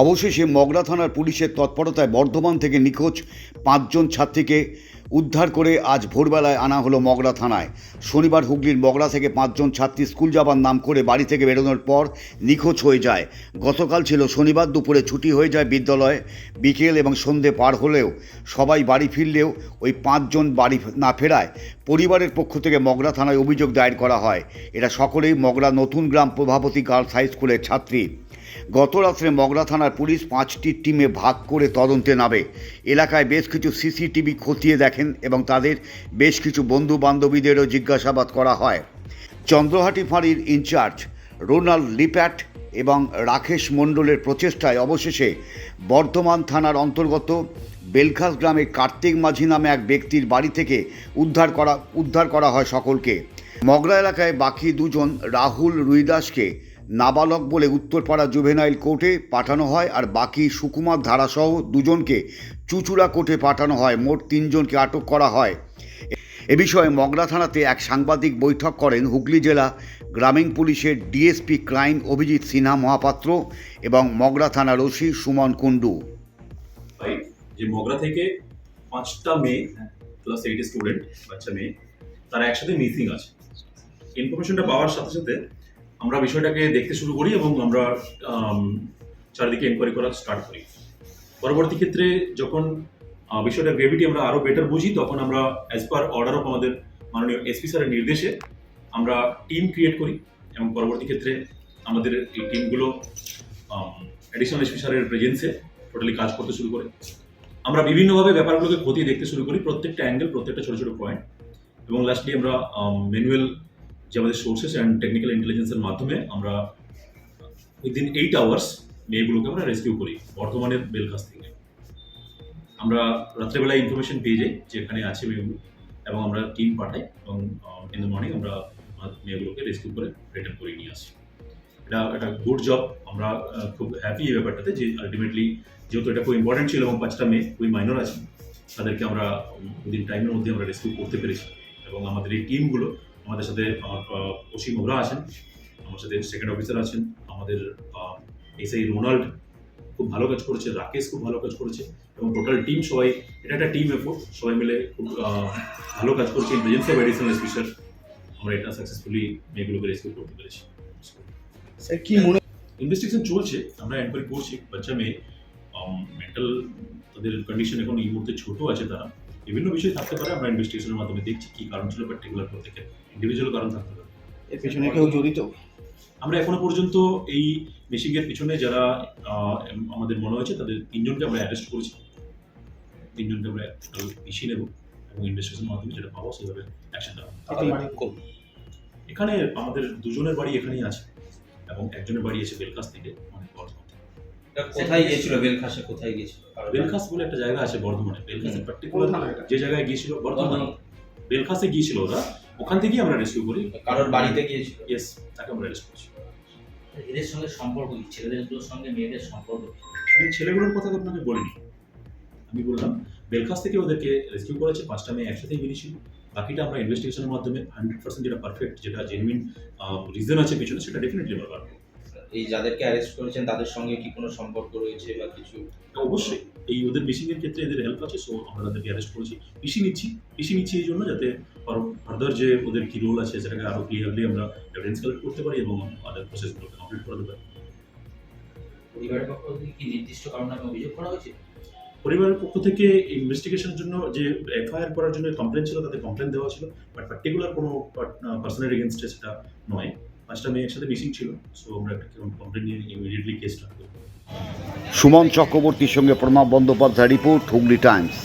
অবশেষে মগরা থানার পুলিশের তৎপরতায় বর্ধমান থেকে নিখোঁজ পাঁচজন ছাত্রীকে উদ্ধার করে আজ ভোরবেলায় আনা হলো মগরা থানায়। শনিবার হুগলির মগরা থেকে পাঁচজন ছাত্রী স্কুল যাবার নাম করে বাড়ি থেকে বেরোনোর পর নিখোঁজ হয়ে যায়। গতকাল ছিল শনিবার দুপুরে ছুটি হয়ে যায় বিদ্যালয়ে। বিকেল এবং সন্ধে পার হলেও সবাই বাড়ি ফিরলেও ওই পাঁচজন বাড়ি না ফেরায়। পরিবারের পক্ষ থেকে মগরা থানায় অভিযোগ দায়ের করা হয়। এরা সকলেই মগরা নতুন গ্রাম প্রভাবতী গার্লস হাই স্কুলের ছাত্রী। গত রাত্রে মগরা থানার পুলিশ পাঁচটি টিমে ভাগ করে তদন্তে নামে। এলাকায় বেশ কিছু সিসিটিভি খতিয়ে দেখেন এবং তাদের বেশ কিছু বন্ধু বান্ধবীদেরও জিজ্ঞাসাবাদ করা হয়। চন্দ্রহাটি ফাঁড়ির ইনচার্জ রোনাল্ড লিপ্যাট এবং রাকেশ মণ্ডলের প্রচেষ্টায় অবশেষে বর্ধমান থানার অন্তর্গত বেলখাস গ্রামে কার্তিক মাঝি নামে এক ব্যক্তির বাড়ি থেকে উদ্ধার করা উদ্ধার করা হয় সকলকে। মগরা এলাকায় বাকি দুজন রাহুল রুইদাসকে নাবালক বলে উত্তরপাড়া জুভেনাইল কোর্টে পাঠানো হয় আর বাকি সুকুমার ধারাসহ দুজনকে চুচুড়া কোর্টে পাঠানো হয়। মোট তিনজনকে আটক করা হয়। এ বিষয়ে মগরা থানাতে এক সাংবাদিক বৈঠক করেন হুগলি জেলা গ্রামীণ পুলিশের ডিএসপি ক্রাইম অভিজিৎ সিনহা মহাপাত্র এবং মগরা থানার ওসি সুমন ফাইভ যে মগরা থেকে পাঁচটা মেয়ে ক্লাস এইট স্টুডেন্ট বাচ্চা মেয়ে, তারা একসাথে মিসিং আছে। ইনফরমেশনটা পাওয়ার সাথে সাথে আমরা বিষয়টাকে দেখতে শুরু করি এবং আমরা আম, চারিদিকে এনকোয়ারি করা স্টার্ট করি। পরবর্তী ক্ষেত্রে যখন আহ, বিষয়টার গ্রেভিটি আমরা আরও বেটার বুঝি তখন আমরা অ্যাজ পার অর্ডার অফ আমাদের মাননীয় এসপি স্যারের নির্দেশে আমরা টিম ক্রিয়েট করি এবং পরবর্তী ক্ষেত্রে আমাদের এই টিমগুলো অ্যাডিশনাল এসপি স্যারের প্রেজেন্সে টোটালি কাজ করতে শুরু করে। আমরা বিভিন্নভাবে ব্যাপারগুলোকে খতিয়ে দেখতে শুরু করি প্রত্যেকটা অ্যাঙ্গেল প্রত্যেকটা ছোটো ছোটো পয়েন্ট এবং লাস্টলি আমরা ম্যানুয়াল যে আমাদের সোর্সেস অ্যান্ড টেকনিক্যাল ইন্টেলিজেন্সের মাধ্যমে আমরা উইদিন এইট আওয়ার্স মেয়েগুলোকে আমরা রেস্কিউ করি, বর্ধমানের বেলখাস থেকে। আমরা রাত্রেবেলায় ইনফরমেশন পেয়ে যাই যে এখানে আছে মেয়েগুলো এবং আমরা টিম পাঠাই এবং ইন দ্য মর্নিং আমরা মেয়েগুলোকে রেস্কিউ করে রিটার্ন করে নিয়ে আসি। এটা একটা গুড জব আমরা খুব হ্যাপি এই ব্যাপারটাতে যে আলটিমেটলি যেহেতু এটা খুব ইম্পর্টেন্ট ছিল এবং পাঁচটা মেয়ে খুবই মাইনর আছে, তাদেরকে আমরা উইদিন টাইমের মধ্যে আমরা রেস্কিউ করতে পেরেছি এবং আমাদের এই টিমগুলো আমাদের সাথে আমার অসীম ওরা আছেন আমার সাথে সেকেন্ড অফিসার আছেন আমাদের এসআই রোনাল্ড খুব ভালো কাজ করেছে রাকেশ খুব ভালো কাজ করেছে এবং টোটাল টিম সবাই এটা একটা টিম এফোর্ট সবাই মিলে খুব ভালো কাজ করছে in presence of additional special আমরা এটা সাকসেসফুলি মেয়েগুলোকে রেস্কিউ করতে পেরেছি। স্যার কি মনে ইনভেস্টিগেশন চলছে আমরা এনকোয়ারি করছি বাচ্চা মেয়ে মেন্টাল তাদের কন্ডিশন এখন এই মুহূর্তে ছোট আছে তারা। বিভিন্ন বিষয় থাকতে পারে আমরা ইনভেস্টিগেশনের মাধ্যমে দেখছি কি কারণ ছিল পার্টিকুলার প্রত্যেকে ইন্ডিভিজুয়াল কারণ থাকতে পারে। এর পেছনে কেউ জড়িত? আমরা এখনও পর্যন্ত এই মেশিংয়ের পিছনে যারা আমাদের মনে হয়েছে তাদের তিনজনকে আমরা অ্যারেস্ট করেছি। তিনজনকে আমরা মিশিয়ে নেব এবং ইনভেস্টিগেশনের মাধ্যমে যেটা পাবো সেভাবে অ্যাকশন হবে। এখানে আমাদের দুজনের বাড়ি এখানেই আছে এবং একজনের বাড়ি এসে বেলকাস থেকে কোথায় গিয়েছিল? বেলখাসে কোথায় গিয়েছিল? বেলখাস বলে একটা জায়গা আছে বর্ধমানে। বেলখাসে। পার্টিকুলার যে জায়গায় গিয়েছিল? বর্ধমান। বেলখাসে গিয়েছিল ওরা। ওখান থেকেই আমরা রেস্কিউ করি। কারোর বাড়িতে গিয়েছিল? ইয়েস তাকে আমরা রেস্ট করছি। এদের সঙ্গে সম্পর্ক কি? ছেলেদেরগুলোর সঙ্গে মেয়েদের সম্পর্ক? আমি ছেলেগুলোর কথা তো আপনাকে বলিনি। আমি বললাম বেলখাস থেকে ওদেরকে রেস্কিউ করেছে। পাঁচটা মেয়ে একসাথেই বেরিয়েছিল বাকিটা আমরা ইনভেস্টিগেশনের মাধ্যমে হান্ড্রেড পার্সেন্ট যেটা পারফেক্ট যেটা জেনুইন রিজন আছে পিছনে সেটা ডেফিনেটলি আমরা পারব এই যাদেরকে অ্যারেস্ট করেছেন তাদের সঙ্গে কি কোনো সম্পর্ক রয়েছে বা কিছু? অবশ্যই। এই ওদের মিসিং এর ক্ষেত্রে এদের হেল্প আছে সো আমরা তাদেরকে অ্যারেস্ট করেছি। পিসি নিচ্ছি পিসি নিচ্ছি এই জন্য যাতে ফার্দার যে ওদের কি রোল আছে সেটাকে আরও ক্লিয়ারলি আমরা এভিডেন্স কালেক্ট করতে পারি এবং আদার প্রসেসগুলোকে কমপ্লিট করতে পারি। পরিবারের পক্ষ থেকে কি নির্দিষ্ট কারণে অভিযোগ করা হয়েছে? পরিবারের পক্ষ থেকে ইনভেস্টিগেশনের জন্য যে এফআইআর করার জন্য কমপ্লেন ছিল তাতে কমপ্লেন দেওয়া ছিল বাট পার্টিকুলার কোনো পার্সনের এগেনস্টে সেটা নয়। পাঁচটা মিসিং ছিল সুমন চক্রবর্তীর সঙ্গে প্রণব বন্দ্যোপাধ্যায় রিপোর্ট হুগলি টাইমস